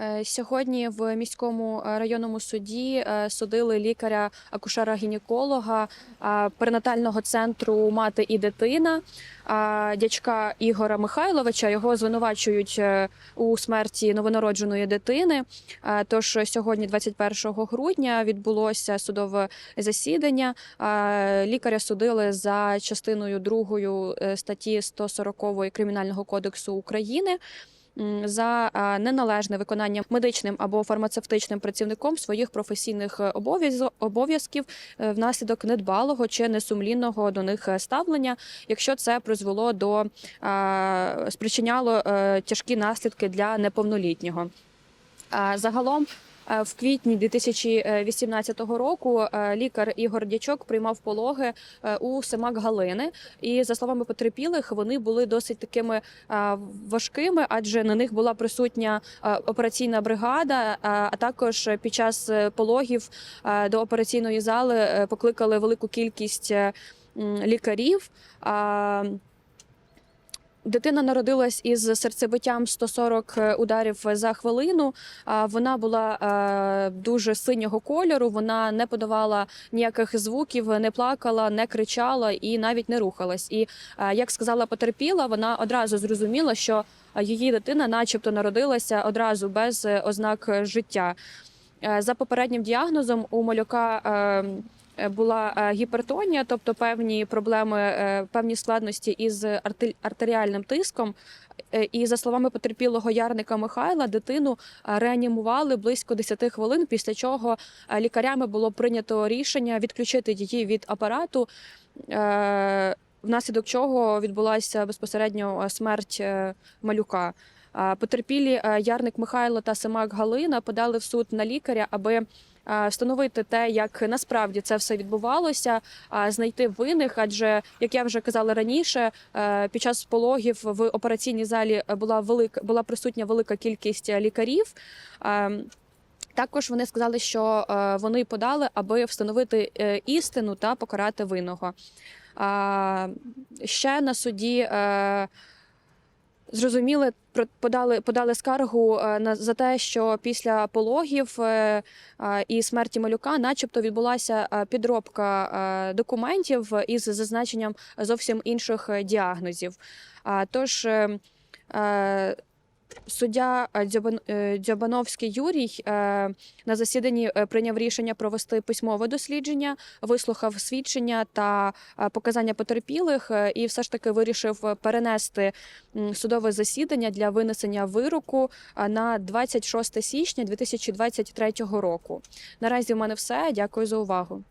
Е, Сьогодні в міському е, районному суді е, судили лікаря акушера-гінеколога е, перинатального центру мати і дитина дячка Ігора Михайловича. Його звинувачують у смерті новонародженої дитини. Тож сьогодні, 21 грудня, відбулося судове засідання. Лікаря судили за частиною 2 статті 140 Кримінального кодексу України за неналежне виконання медичним або фармацевтичним працівником своїх професійних е, обов'язків е, внаслідок недбалого чи несумлінного до них е, ставлення, якщо це призвело до спричиняло тяжкі наслідки для неповнолітнього. Загалом. Е, В квітні 2018 року е, лікар Ігор Дячок приймав пологи е, у Семак Галини, і за словами потерпілих, вони були досить такими важкими, адже на них була присутня операційна бригада. А також під час пологів до операційної зали покликали велику кількість лікарів. Дитина народилась із серцебиттям 140 ударів за хвилину. Вона була е, дуже синього кольору. Вона не подавала ніяких звуків, не плакала, не кричала і навіть не рухалась. І е, як сказала потерпіла, вона одразу зрозуміла, що е, її дитина, начебто, народилася одразу без е, ознак життя. Е, За попереднім діагнозом у малюка. Е, Була е, гіпертонія, тобто певні проблеми, е, певні складності із арте- артеріальним тиском. І за словами потерпілого Ярника Михайла, дитину реанімували близько 10 хвилин, після чого лікарями було прийнято рішення відключити її від апарату, внаслідок чого відбулася безпосередньо смерть малюка. Потерпілі Ярник Михайло та Семак Галина подали в суд на лікаря, аби встановити те, як насправді це все відбувалося, знайти винних. Адже, як я вже казала раніше, під час пологів в операційній залі була велика була присутня велика кількість лікарів. Також вони сказали, що вони подали, аби встановити е, істину та покарати винного. Ще на суді е, зрозуміли, подали, подали скаргу е, на за те, що після пологів е, е, і смерті малюка, начебто, відбулася підробка документів із зазначенням зовсім інших діагнозів. Тож суддя е, е, Дзьобановський Юрій е, на засіданні прийняв рішення провести письмове дослідження, вислухав свідчення та показання потерпілих, і все ж таки вирішив перенести судове засідання для винесення вироку на 26 січня 2023 року. Наразі в мене все. Дякую за увагу.